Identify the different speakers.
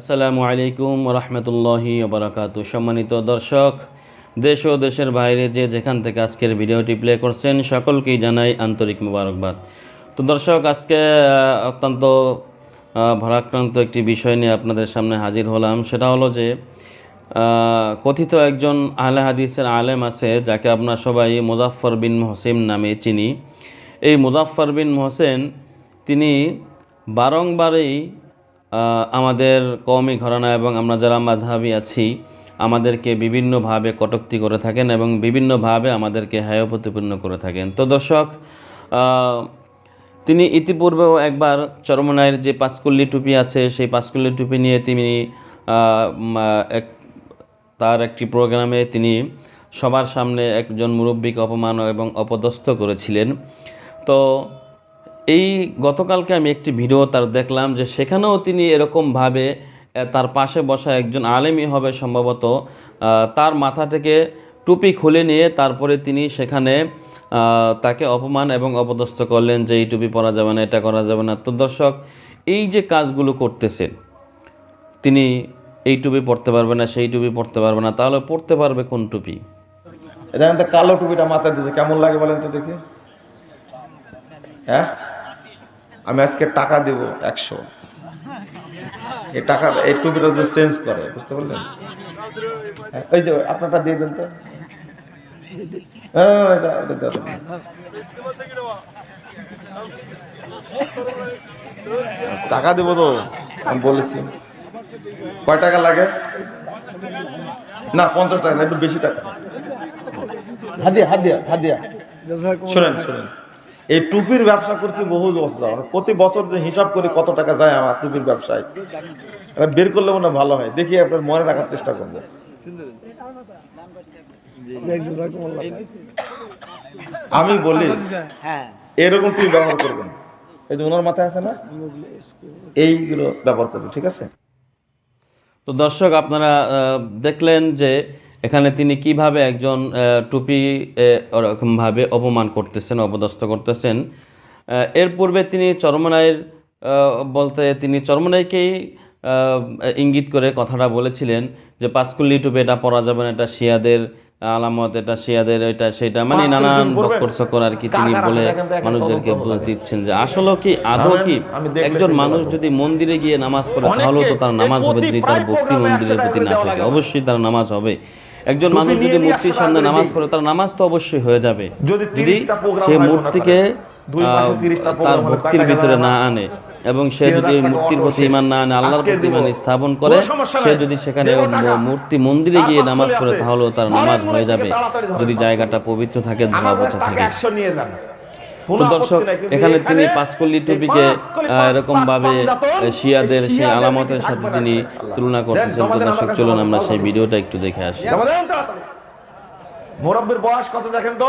Speaker 1: আসসালামু আলাইকুম রহমতুল্লাহি বারাকাত সম্মানিত দর্শক, দেশ ও দেশের বাইরে যে যেখান থেকে আজকের ভিডিওটি প্লে করছেন, সকলকেই জানাই আন্তরিক মোবারকবাদ। তো দর্শক, আজকে অত্যন্ত ভারাক্রান্ত একটি বিষয় নিয়ে আপনাদের সামনে হাজির হলাম। সেটা হলো যে কথিত একজন আহলে হাদিসের আলেম আছে, যাকে আপনার সবাই মুজাফফর বিন মহসিম নামে চিনি। এই মুজাফফর বিন মহসেন, তিনি বারংবারই আমাদের কওমি ঘরানা এবং আমরা যারা মাঝহাবি আছি, আমাদেরকে বিভিন্নভাবে কটক্তি করে থাকেন এবং বিভিন্নভাবে আমাদেরকে হায় প্রতিপন্ন করে থাকেন। তো দর্শক তিনি ইতিপূর্বেও একবার চরমনায়ের যে পাঁচকুল্লি টুপি আছে, সেই পাঁচকুল্লি টুপি নিয়ে তিনি এক, তার একটি প্রোগ্রামে তিনি সবার সামনে একজন মুরব্বীকে অপমান এবং অপদস্থ করেছিলেন। তো এই গতকালকে আমি একটি ভিডিও তার দেখলাম যে সেখানেও তিনি এরকমভাবে তার পাশে বসা একজন আলেমই হবে সম্ভবত তার মাথা থেকে টুপি খুলে নিয়ে তারপরে তিনি সেখানে তাকে অপমান এবং অপদস্থ করলেন যে এই টুপি পরা যাবে না, এটা করা যাবে না। তো দর্শক, এই যে কাজগুলো করতেছেন, তিনি এই টুপি পড়তে পারবে না, সেই টুপি পড়তে পারবে না, তাহলে পড়তে পারবে কোন টুপি?
Speaker 2: এটা কালো টুপিটা মাথায় দিয়েছে কেমন লাগে বলেন তো দেখি? হ্যাঁ? আমি আজকে টাকা দেব একশো। এই টাকা এই টুপিটা যদি চেঞ্জ করে বুঝতে পারলেন? হ্যাঁ, ওই যে আপনারটা দিয়ে দেন তো। হ্যাঁ। টাকা দেবো তো আমি বলেছি। কয় টাকা লাগে? না পঞ্চাশ টাকা না একটু বেশি টাকা। হাদিয়া হাদিয়া হাদিয়া শোনেন শোনেন। এই টুপির ব্যবসা করছি বহু বছর। প্রতি বছর যে হিসাব করে কত টাকা যায় আমার টুপির ব্যবসায়। বের করলে মনে ভালো হয়। দেখি আপনার মনে রাখার চেষ্টা করব আমি বলি, এরকম টুপি ব্যবহার করবেন। এই যে ওনার মাথায় আছে না? এইগুলো ব্যবহার করবেন, ঠিক আছে?
Speaker 1: তো দর্শক, আপনারা দেখলেন যে এখানে তিনি কীভাবে একজন টুপি ওরকমভাবে অপমান করতেছেন অপদস্থ করতেছেন? এর পূর্বে তিনি চরমনাইয়ের বলতে তিনি চরমনাইকেই ইঙ্গিত করে কথাটা বলেছিলেন যে পাঁচকুল্লি টুপি এটা পরা যাবে না এটা শিয়াদের আলামত এটা শিয়াদের এটা সেটা মানে নানান বক্কর আর কি তিনি বলে মানুষদেরকে বুঝ দিচ্ছেন যে আসলে কি আদৌ কি একজন মানুষ যদি মন্দিরে গিয়ে নামাজ পড়ে
Speaker 2: অনেকে
Speaker 1: তাহলে তো তার নামাজ হবে যদি তার ভক্তি মন্দিরের প্রতি না থাকে অবশ্যই তার নামাজ হবে। একজন মানুষ যদি মূর্তির সামনে নামাজ পড়ে তার নামাজ তো অবশ্যই হয়ে যাবে।
Speaker 2: যদি 30টা প্রোগ্রাম
Speaker 1: সেই মূর্তিকে
Speaker 2: করেন, দুই মাসে
Speaker 1: আহ,
Speaker 2: 30টা
Speaker 1: তার ভক্তির ভিতরে না আনে এবং সে যদি মূর্তির প্রতি ইমান না আনে আল্লাহর প্রতি ইমান স্থাপন করে সে যদি সেখানে মূর্তি মন্দিরে গিয়ে নামাজ পড়ে তাহলেও তার নামাজ হয়ে যাবে। যদি জায়গাটা পবিত্র থাকে ধোয়া
Speaker 2: টাকা
Speaker 1: থাকে। দর্শক এখানে তিনি পাঁচকল্লি টুপিকে এরকম ভাবে শিয়াদের সেই আলামতের সাথে তিনি তুলনা করতেছেন। তো দর্শক চলুন
Speaker 2: আমরা
Speaker 1: সেই ভিডিওটা একটু দেখে আসি।
Speaker 2: মোরাব্বির বয়স কত দেখেন তো?